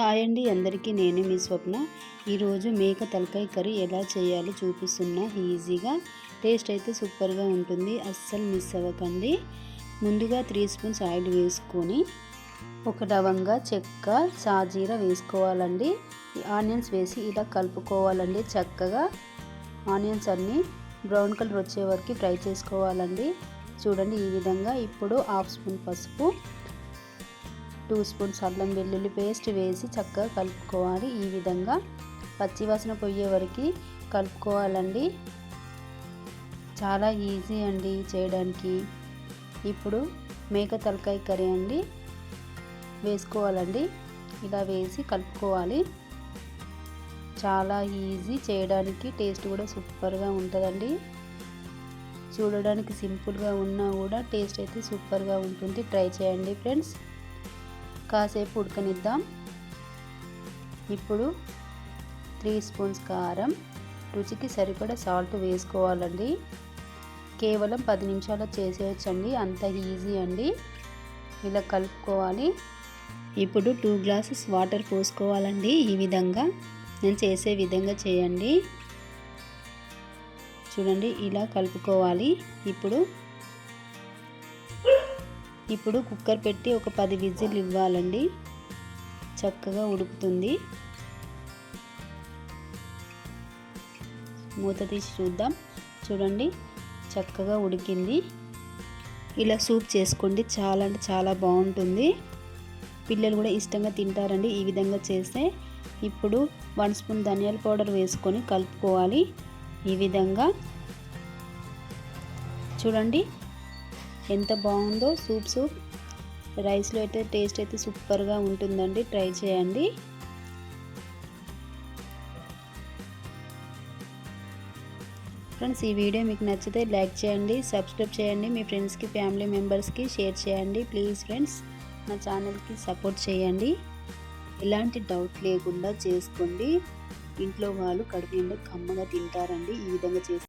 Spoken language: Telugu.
హాయ్ అండి అందరికీ నేను మీ స్వప్న. ఈరోజు మేక తలకాయ కర్రీ ఎలా చేయాలో చూపిస్తున్నా. ఈజీగా టేస్ట్ అయితే సూపర్గా ఉంటుంది. అస్సలు మిస్ అవ్వకండి. ముందుగా త్రీ స్పూన్స్ ఆయిల్ వేసుకొని ఒక లవంగా చెక్క సాజీర వేసుకోవాలండి. ఆనియన్స్ వేసి ఇలా కలుపుకోవాలండి చక్కగా. ఆనియన్స్ అన్నీ బ్రౌన్ కలర్ వచ్చే వరకు ఫ్రై చేసుకోవాలండి. చూడండి ఈ విధంగా. ఇప్పుడు హాఫ్ స్పూన్ పసుపు టూ స్పూన్స్ అల్లం వెల్లుల్లి పేస్ట్ వేసి చక్కగా కలుపుకోవాలి. ఈ విధంగా పచ్చివాసన పోయే వరకు కలుపుకోవాలండి. చాలా ఈజీ అండి చేయడానికి. ఇప్పుడు మేక తలకాయ కర్రీ అండి వేసుకోవాలండి. ఇలా వేసి కలుపుకోవాలి. చాలా ఈజీ చేయడానికి టేస్ట్ కూడా సూపర్గా ఉంటుందండి. చూడడానికి సింపుల్గా ఉన్నా కూడా టేస్ట్ అయితే సూపర్గా ఉంటుంది. ట్రై చేయండి ఫ్రెండ్స్. కాసేపు ఉడకనిద్దాం. ఇప్పుడు త్రీ స్పూన్స్ కారం రుచికి సరిపడ సాల్ట్ వేసుకోవాలండి. కేవలం పది నిమిషాలు చేసేయచ్చండి అంత ఈజీ అండి. ఇలా కలుపుకోవాలి. ఇప్పుడు టూ గ్లాసెస్ వాటర్ పోసుకోవాలండి ఈ విధంగా. నేను చేసే విధంగా చేయండి. చూడండి ఇలా కలుపుకోవాలి. ఇప్పుడు ఇప్పుడు కుక్కర్ పెట్టి ఒక పది విజిల్ ఇవ్వాలండి. చక్కగా ఉడుకుతుంది. మూత తీసి చూద్దాం. చూడండి చక్కగా ఉడికింది. ఇలా సూప్ చేసుకోండి. చాలా అంటే చాలా బాగుంటుంది. పిల్లలు కూడా ఇష్టంగా తింటారండి ఈ విధంగా చేస్తే. ఇప్పుడు వన్ స్పూన్ ధనియాల పౌడర్ వేసుకొని కలుపుకోవాలి. ఈ విధంగా. చూడండి ఎంత బాగుందో సూప్ సూప్ రైస్లో అయితే టేస్ట్ అయితే సూపర్గా ఉంటుందండి. ట్రై చేయండి. ఫ్రెండ్స్ ఈ వీడియో మీకు నచ్చితే లైక్ చేయండి సబ్స్క్రైబ్ చేయండి మీ ఫ్రెండ్స్కి ఫ్యామిలీ మెంబర్స్కి షేర్ చేయండి. ప్లీజ్ ఫ్రెండ్స్ నా ఛానల్కి సపోర్ట్ చేయండి. ఎలాంటి డౌట్ లేకుండా చేసుకోండి. ఇంట్లో వాళ్ళు కడుపు నిండా కమ్మగా తింటారండి. ఈ విధంగా చేసి